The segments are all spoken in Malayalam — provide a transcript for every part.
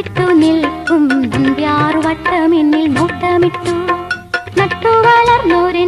കാത്തിട്ടു നിൽക്കും. വ്യാറുവട്ടമെന്നിൽ മുട്ടമിട്ടു നട്ടു വളർന്നൊരു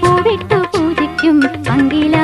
പൂവിട്ടു പൂജിക്കും പങ്കില